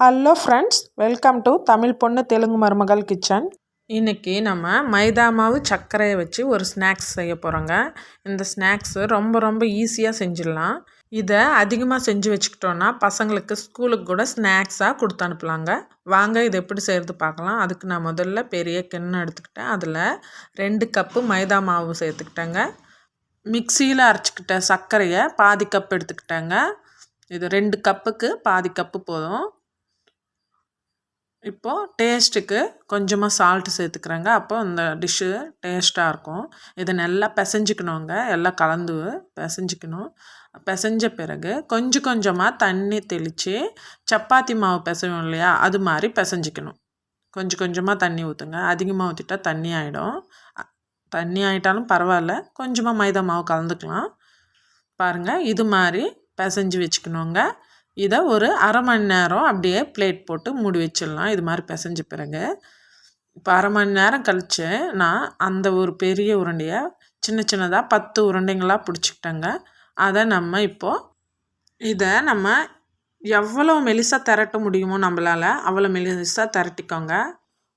Hello friends welcome to Tamil பொண்ணு தெலுங்கு மருமகள் kitchen இன்றைக்கி நம்ம மைதா மாவு சர்க்கரையை வச்சு ஒரு ஸ்நாக்ஸ் செய்ய போகிறோங்க இந்த ஸ்நாக்ஸு ரொம்ப ரொம்ப ஈஸியாக செஞ்சிடலாம். இதை அதிகமாக செஞ்சு வச்சுக்கிட்டோன்னா பசங்களுக்கு ஸ்கூலுக்கு கூட ஸ்நாக்ஸாக கொடுத்து அனுப்பலாங்க. வாங்க இது எப்படி செய்கிறது பார்க்கலாம். அதுக்கு நான் முதல்ல பெரிய கிண்ணம் எடுத்துக்கிட்டேன். அதில் ரெண்டு கப்பு மைதா மாவு சேர்த்துக்கிட்டேங்க. மிக்சியில் அரைச்சிக்கிட்ட சர்க்கரையை பாதி கப் எடுத்துக்கிட்டேங்க. இது ரெண்டு கப்புக்கு பாதி கப்பு போதும். இப்போது டேஸ்ட்டுக்கு கொஞ்சமாக சால்ட்டு சேர்த்துக்கிறேங்க. அப்போ இந்த டிஷ்ஷு டேஸ்ட்டாக இருக்கும். இதை நல்லா பிசைஞ்சிக்கணுங்க. எல்லாம் கலந்து பிசைஞ்சிக்கணும். பிசைஞ்ச பிறகு கொஞ்சம் கொஞ்சமாக தண்ணி தெளித்து சப்பாத்தி மாவு பிசைவோம் இல்லையா? அது மாதிரி பிசைஞ்சிக்கணும். கொஞ்சம் கொஞ்சமாக தண்ணி ஊற்றுங்க அதிகமாக ஊற்றிட்டா தண்ணி ஆகிடும் தண்ணி ஆகிட்டாலும் பரவாயில்ல. கொஞ்சமாக மைதா மாவு கலந்துக்கலாம். பாருங்கள் இது மாதிரி பிசைஞ்சு வச்சுக்கணுங்க. இதை ஒரு அரை மணி நேரம் அப்படியே பிளேட் போட்டு மூடி வச்சிடலாம். இது மாதிரி பிசைஞ்ச பிறகு. இப்போ அரை மணி நேரம் கழித்து நான் அந்த ஒரு பெரிய உருண்டையை சின்ன சின்னதாக பத்து உருண்டைங்களாக பிடிச்சிக்கிட்டேங்க. அதை நம்ம இப்போது இதை நம்ம எவ்வளோ மெலிசாக திரட்ட முடியுமோ நம்மளால் அவ்வளோ மெலிசாக திரட்டிக்கோங்க.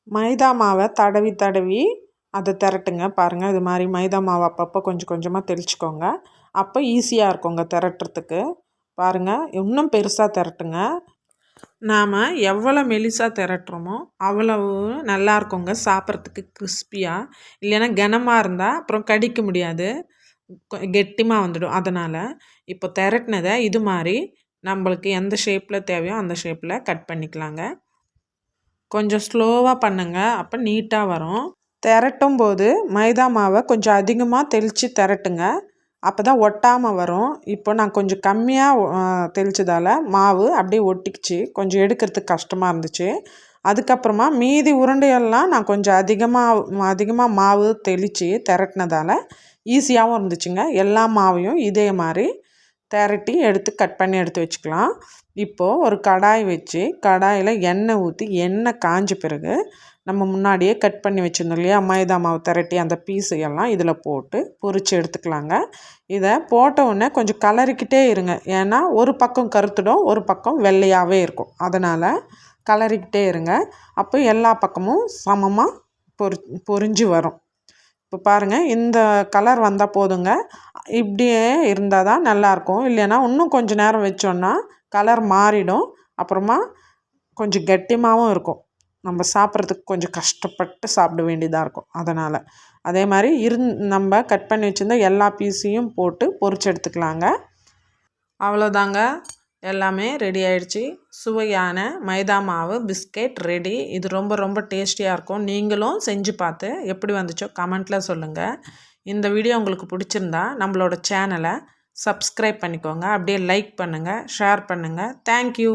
மைதா மாவை தடவி தடவி அதை திரட்டுங்க. பாருங்கள் இது மாதிரி மைதா மாவை அப்பப்போ கொஞ்சம் கொஞ்சமாக தெளிச்சுக்கோங்க. அப்போ ஈஸியாக இருக்குங்க திரட்டுறதுக்கு. பாருங்கள் இன்னும் பெருசாக திரட்டுங்க. நாம் எவ்வளோ மெலிசாக திரட்டுறோமோ அவ்வளவு நல்லா இருக்குங்க சாப்பிட்றதுக்கு கிறிஸ்பியாக இல்லைன்னா கனமாக இருந்தால் அப்புறம் கடிக்க முடியாது. கெட்டிமாக வந்துடும். அதனால் இப்போ திரட்டினதை இது மாதிரி நம்மளுக்கு எந்த ஷேப்பில் தேவையோ அந்த ஷேப்பில் கட் பண்ணிக்கலாங்க. கொஞ்சம் ஸ்லோவாக பண்ணுங்க அப்போ நீட்டாக வரும். திரட்டும் போது மைதா மாவை கொஞ்சம் அதிகமாக தெளித்து திரட்டுங்க. அப்போ தான் ஒட்டாமல் வரும். இப்போ நான் கொஞ்சம் கம்மியாக தெளித்ததால் மாவு அப்படியே ஒட்டிக்கிச்சு. கொஞ்சம் எடுக்கிறதுக்கு கஷ்டமாக இருந்துச்சு. அதுக்கப்புறமா மீதி உருண்டையெல்லாம் நான் கொஞ்சம் அதிகமாக அதிகமாக மாவு தெளித்து திரட்டினதால் ஈஸியாகவும் இருந்துச்சுங்க. எல்லா மாவையும் இதே மாதிரி திரட்டி எடுத்து கட் பண்ணி எடுத்து வச்சுக்கலாம். இப்போது ஒரு கடாய் வச்சு கடாயில் எண்ணெய் ஊற்றி எண்ணெய் காஞ்ச பிறகு நம்ம முன்னாடியே கட் பண்ணி வச்சுருந்தோம் இல்லையா? மைதா மாவு திரட்டி அந்த பீஸு எல்லாம் இதில் போட்டு பொரித்து எடுத்துக்கலாங்க. இதை போட்ட உடனே கொஞ்சம் கலரிக்கிட்டே இருங்க. ஏன்னா ஒரு பக்கம் கருத்துடும் ஒரு பக்கம் வெள்ளையாகவே இருக்கும். அதனால் கலரிக்கிட்டே இருங்க. அப்போ எல்லா பக்கமும் சமமாக பொரி பொரிஞ்சு வரும். இப்போ பாருங்கள் இந்த கலர் வந்தால் போதுங்க. இப்படியே இருந்தால் தான் நல்லாயிருக்கும் இல்லைன்னா இன்னும் கொஞ்சம் நேரம் வச்சோன்னா கலர் மாறிடும். அப்புறமா கொஞ்சம் கெட்டிமாகவும் இருக்கும். நம்ம சாப்பிட்றதுக்கு கொஞ்சம் கஷ்டப்பட்டு சாப்பிட வேண்டியதாக இருக்கும். அதனால். அதே மாதிரி இருந் நம்ம கட் பண்ணி வச்சுருந்த எல்லா பீஸையும் போட்டு பொறிச்சு எடுத்துக்கலாங்க. அவ்வளோதாங்க. எல்லாமே ரெடி ஆயிடுச்சு. சுவையான மைதா மாவு பிஸ்கெட் ரெடி இது ரொம்ப ரொம்ப டேஸ்டியாக இருக்கும். நீங்களும் செஞ்சு பார்த்து எப்படி வந்துச்சோ கமெண்ட்டில் சொல்லுங்கள் இந்த வீடியோ உங்களுக்கு பிடிச்சிருந்தா நம்மளோட சேனலை சப்ஸ்கிரைப் பண்ணிக்கோங்க. அப்படியே லைக் பண்ணுங்கள் ஷேர் பண்ணுங்கள் தேங்க்யூ